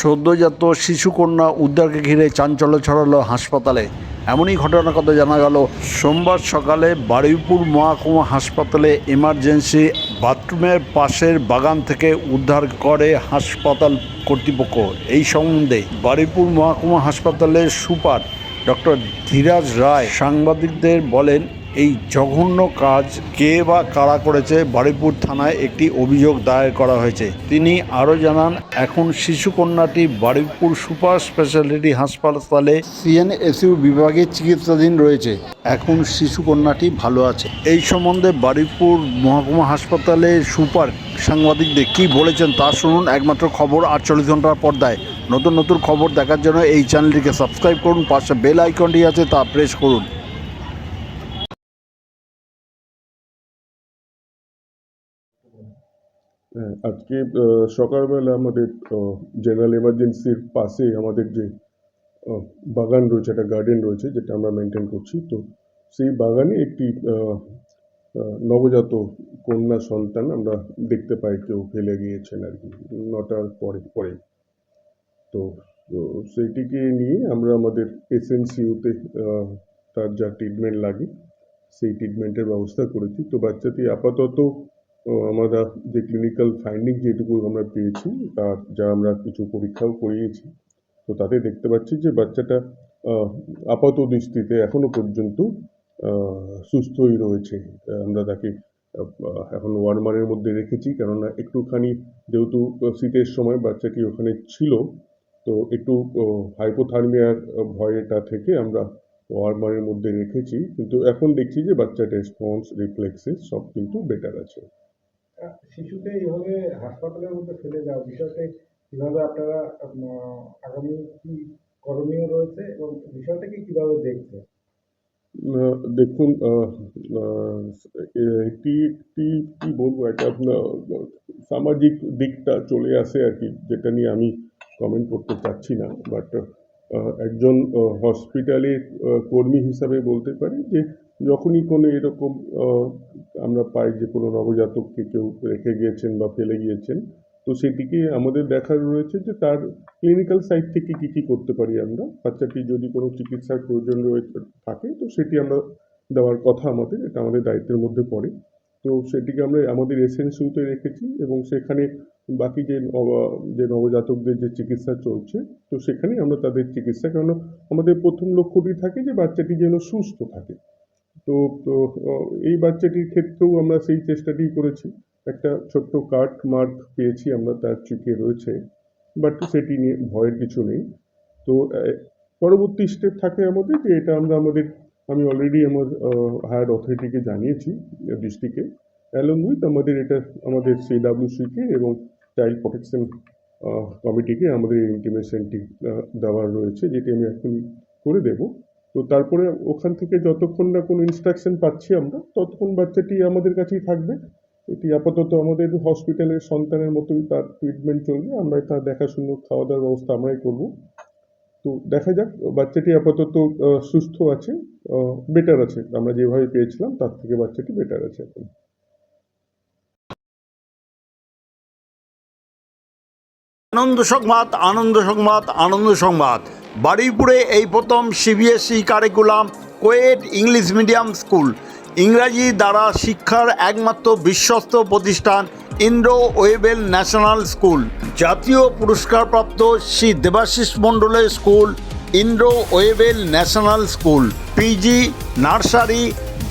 সদ্যজাত শিশুকন্যা উদ্ধারকে ঘিরে চাঞ্চল্য ছড়ালো হাসপাতালে। এমনই ঘটনার কথা জানা গেল, সোমবার সকালে বারুইপুর মহাকুমা হাসপাতালে এমার্জেন্সি বাথরুমের পাশের বাগান থেকে উদ্ধার করে হাসপাতাল কর্তৃপক্ষ। এই সম্বন্ধে বারুইপুর মহাকুমা হাসপাতালের সুপার ডক্টর ধীরাজ রায় সাংবাদিকদের বলেন এই জঘন্য কাজ কে বা কারা করেছে? বারুইপুর থানায় একটি অভিযোগ দায়ের করা হয়েছে। তিনি আরও জানান, এখন শিশুকন্যাটি বারুইপুর সুপার স্পেশালিটি হাসপাতালে সিএনএসইউ বিভাগে চিকিৎসাধীন রয়েছে। এখন শিশুকন্যাটি ভালো আছে। এই সম্বন্ধে বারুইপুর মহকুমা হাসপাতালে সুপার সাংবাদিকদের কি বলেছেন তা শুনুন। একমাত্র খবর আটচল্লিশ ঘণ্টার পর্দায়। নতুন নতুন খবর দেখার জন্য এই চ্যানেলটিকে সাবস্ক্রাইব করুন। পাশে বেল আইকনটি আছে তা প্রেস করুন। আজকে সকালবেলা আমাদের জেনারেল এমার্জেন্সির পাশে আমাদের যে বাগান রয়েছে, একটা গার্ডেন রয়েছে, যেটা আমরা মেনটেন করছি। তো সেই বাগানে একটি নবজাত কন্যা সন্তান আমরা দেখতে পাই, কেউ ফেলে গিয়েছেন আর কি, নটার পরে পরে। তো সেইটিকে নিয়ে আমরা আমাদের এসএনসিউতে তার যা ট্রিটমেন্ট লাগে, সেই ট্রিটমেন্টের ব্যবস্থা করেছি। তো বাচ্চাটি আপাতত আহ, আমরা যে ক্লিনিক্যাল ফাইন্ডিং যেটুকু আমরা পেয়েছি তার যা আমরা কিছু পরীক্ষাও করিয়েছি তো তাতে দেখতে পাচ্ছি যে বাচ্চাটা আপাত দৃষ্টিতে এখনও পর্যন্ত সুস্থই রয়েছে। আমরা তাকে এখন ওয়ার্মারের মধ্যে রেখেছি কেননা একটুখানি যেহেতু শীতের সময় বাচ্চাটি ওখানে ছিল তো একটু হাইপোথার্মিয়ার ভয়টা থেকে আমরা ওয়ার্মারের মধ্যে রেখেছি কিন্তু এখন দেখছি যে বাচ্চার রেসপন্স রিফ্লেক্সেস সব কিন্তু বেটার আছে। শিশুকে এইভাবে হাসপাতালের মধ্যে ফেলে যাওয়া বিষয়টা কীভাবে আপনারা আগামী কি করণীয় রয়েছে এবং বিষয়টাকে কীভাবে দেখছেন? দেখুন একটি একটি, কি বলব, একটা আপনার সামাজিক দিকটা চলে আসে আর কি, যেটা নিয়ে আমি কমেন্ট করতে চাচ্ছি না। বাট একজন হসপিটালের কর্মী হিসাবে বলতে পারি যে, যখনই কোনো এরকম আমরা পাই যে কোনো নবজাতককে কেউ রেখে গিয়েছেন বা ফেলে গিয়েছেন, তো সেটিকে আমাদের দেখার রয়েছে যে তার ক্লিনিক্যাল সাইড থেকে কী কী করতে পারি আমরা। বাচ্চাটি যদি কোনো চিকিৎসার প্রয়োজন রয়েছে থাকে, তো সেটি আমরা দেওয়ার কথা আমাদের, এটা আমাদের দায়িত্বের মধ্যে পড়ে। তো সেটিকে আমরা আমাদের এসএনসিউতে রেখেছি এবং সেখানে বাকি যে যে নবজাতকদের যে চিকিৎসা চলছে, তো সেখানেই আমরা তাদের চিকিৎসা কেন আমাদের প্রথম লক্ষ্যটি থাকে যে বাচ্চাটি যেন সুস্থ থাকে। তো এই বাচ্চাটির ক্ষেত্রেও আমরা সেই চেষ্টাটি করেছি। একটা ছোট্ট কাট মার্ক পেয়েছি আমরা, তার চোখে রয়েছে। বাট সেটি নিয়ে ভয়ের কিছু নেই। তো পরবর্তী স্টেপ থাকে আমাদের যে এটা আমরা আমাদের, আমি অলরেডি আমার হায়ার অথরিটিকে জানিয়েছি ডিস্ট্রিক্টে অ্যালং উইথ আমাদের এটা, আমাদের সিডাব্লিউসিকে এবং চাইল্ড প্রোটেকশন কমিটিকে আমাদের ইন্টিমেশনটি দেওয়ার রয়েছে, যেটি আমি এখনই করে দেব। তো তারপরে ওখান থেকে যতক্ষণ না কোনো ইনস্ট্রাকশন পাচ্ছি আমরা, ততক্ষণ বাচ্চাটি আমাদের কাছেই থাকবে। এটি আপাতত আমাদের হসপিটালের সন্তানের মতোই তার ট্রিটমেন্ট চলবে। আমরা তার দেখাশুনো খাওয়া দাওয়ার ব্যবস্থা আমরাই করব। তো দেখা যাক, বাচ্চাটি আপাতত সুস্থ আছে বেটার আছে। আমরা যেভাবে পেয়েছিলাম, তার থেকে বাচ্চাটি বেটার আছে এখন। আনন্দ সংবাদ আনন্দ সংবাদ আনন্দ সংবাদ। বারুইপুরে এই প্রথম CBSE curriculum coed English medium school ইংরাজি দ্বারা শিক্ষার একমাত্র বিশ্বস্ত প্রতিষ্ঠান ইন্দ্র ওয়েবেল ন্যাশনাল স্কুল। জাতীয় পুরস্কারপ্রাপ্ত শ্রী দেবাশিস মণ্ডলের school, Indra Webel national school PG nursery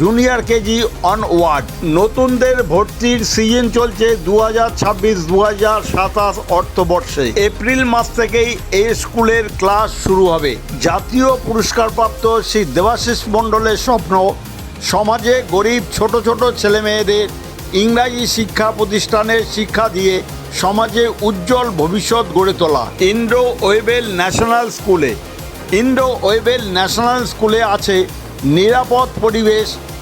junior KG onward নতুনদের ভর্তির সিজন চলছে দু হাজার ছাব্বিশ দু হাজার সাতাশ অর্থবর্ষে। এপ্রিল মাস থেকেই এই স্কুলের ক্লাস শুরু হবে। জাতীয় পুরস্কারপ্রাপ্ত শ্রী দেবাশিস মণ্ডলের স্বপ্ন, সমাজে গরিব ছোট ছোট ছেলে মেয়েদের ইংরাজি শিক্ষা প্রতিষ্ঠানের শিক্ষা দিয়ে সমাজে উজ্জ্বল ভবিষ্যৎ গড়ে তোলা। ইন্ডো ওয়েবেল ন্যাশনাল স্কুলে। ইন্ডো ওয়েবেল ন্যাশনাল স্কুলে আছে নিরাপদ পরিবেশ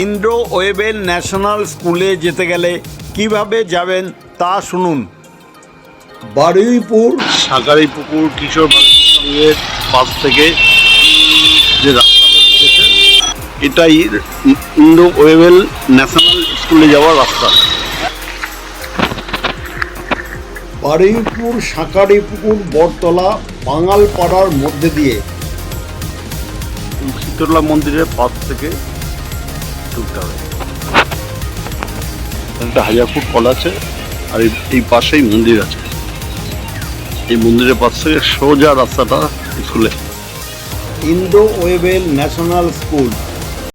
ইন্ডো ওয়েবেল ন্যাশনাল স্কুলে যেতে গেলে কীভাবে যাবেন তা শুনুন। বারুইপুর সাগারি পুকুর কিশোর সঙ্গের পাশ থেকে যে রাস্তাটা গেছে এটাই ইন্ডো ওয়েবেল ন্যাশনাল স্কুলে যাওয়ার রাস্তা। বারুইপুর সাঁকারিপুকুর বটতলা বাঙাল পাড়ার মধ্যে দিয়ে। শীতলা মন্দিরের পাশ থেকে ঢুকতে হবে। একটা হাজার ফুট কল আছে আর এই- এই পাশেই মন্দির আছে। এই মন্দিরের পাশ থেকে সোজা রাস্তাটা স্কুলে ইন্দো ওয়েবেল ন্যাশনাল স্কুল।